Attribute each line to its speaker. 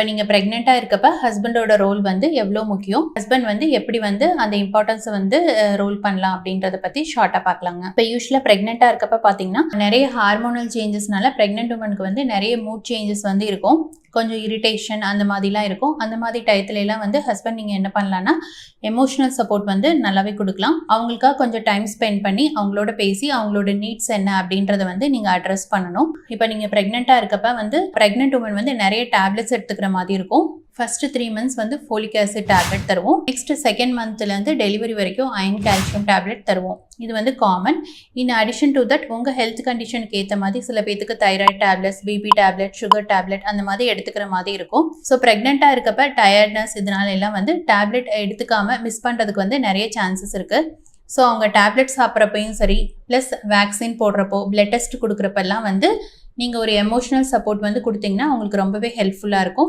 Speaker 1: இப்போ நீங்கள் ப்ரெக்னெண்ட்டாக இருக்கப்ப ஹஸ்பண்டோட ரோல் வந்து எவ்வளோ முக்கியம்? ஹஸ்பண்ட் வந்து எப்படி வந்து அந்த இம்பார்ட்டன்ஸை வந்து ரோல் பண்ணலாம் அப்படின்றத பற்றி ஷார்ட்டாக பார்க்கலாங்க. இப்போ யூஸ்வலாக ப்ரெக்னெண்ட்டாக இருக்கப்ப பார்த்தீங்கன்னா நிறைய ஹார்மோனல் சேஞ்சஸ்னால ப்ரெக்னென்ட் உமனுக்கு வந்து நிறைய மூட் சேஞ்சஸ் வந்து இருக்கும். கொஞ்சம் இரிட்டேஷன் அந்த மாதிரிலாம் இருக்கும். அந்த மாதிரி டயத்துல எல்லாம் வந்து ஹஸ்பண்ட் நீங்கள் என்ன பண்ணலான்னா எமோஷனல் சப்போர்ட் வந்து நல்லாவே கொடுக்கலாம். அவங்களுக்காக கொஞ்சம் டைம் ஸ்பெண்ட் பண்ணி அவங்களோட பேசி அவங்களோட நீட்ஸ் என்ன அப்படின்றத வந்து நீங்கள் அட்ரஸ் பண்ணணும். இப்போ நீங்கள் ப்ரெக்னெண்ட்டாக இருக்கப்ப வந்து ப்ரெக்னென்ட் உமன் வந்து நிறைய டேப்லெட்ஸ் எடுத்துக்கிற மாதிரி இருக்கும். ஃபர்ஸ்ட் த்ரீ மந்த்ஸ் வந்து ஃபோலிக் ஆசிட் டேப்லெட் தருவோம். நெக்ஸ்ட் செகண்ட் மந்த்லேருந்து டெலிவரி வரைக்கும் அயன் கால்சியம் டேப்லெட் தருவோம். இது வந்து common in addition to that உங்கள் ஹெல்த் கண்டிஷனுக்கு ஏற்ற மாதிரி சில பேத்துக்கு thyroid tablets BP tablet sugar tablet அந்த மாதிரி எடுத்துக்கிற மாதிரி இருக்கும். ஸோ ப்ரெக்னெண்ட்டாக இருக்கப்ப டயர்ட்னஸ் இதனால எல்லாம் வந்து டேப்லெட் எடுத்துக்காம மிஸ் பண்ணுறதுக்கு வந்து நிறைய சான்சஸ் இருக்குது ஸோ அவங்க டேப்லெட் சாப்பிட்றப்பையும் சரி ப்ளஸ் வேக்சின் போடுறப்போ பிளட் டெஸ்ட் கொடுக்குறப்பெல்லாம் வந்து நீங்கள் ஒரு எமோஷனல் சப்போர்ட் வந்து கொடுத்தீங்கன்னா அவங்களுக்கு ரொம்பவே ஹெல்ப்ஃபுல்லாக இருக்கும்.